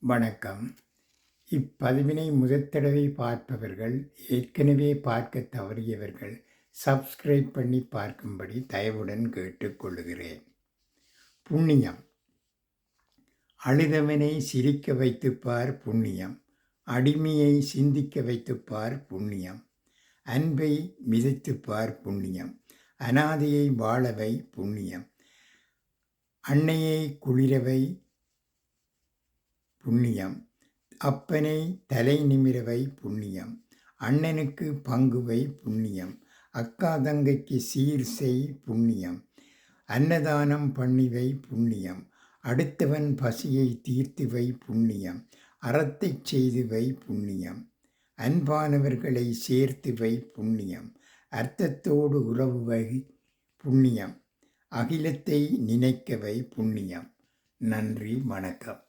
வணக்கம். இப்பதிவினை முதத்தடவை பார்ப்பவர்கள் ஏற்கனவே பார்க்க தவறியவர்கள் சப்ஸ்கிரைப் பண்ணி பார்க்கும்படி தயவுடன் கேட்டுக்கொள்கிறேன். புண்ணியம். அழுதவனை சிரிக்க வைத்துப்பார் புண்ணியம். அடிமையை சிந்திக்க வைத்துப்பார் புண்ணியம். அன்பை மிதித்துப்பார் புண்ணியம். அனாதையை வாழவை புண்ணியம். அன்னையை குளிரவை புண்ணியம். அப்பனை தலை நிமிரவை புண்ணியம். அண்ணனுக்கு பங்குவை புண்ணியம். அக்கா தங்கைக்கு சீர் செய் புண்ணியம். அன்னதானம் பண்ணிவை புண்ணியம். அடுத்தவன் பசியை தீர்த்துவை புண்ணியம். அறத்தைச் செய்துவை புண்ணியம். அன்பானவர்களை சேர்த்துவை புண்ணியம். அர்த்தத்தோடு உறவுவை புண்ணியம். அகிலத்தை நினைக்கவை புண்ணியம். நன்றி வணக்கம்.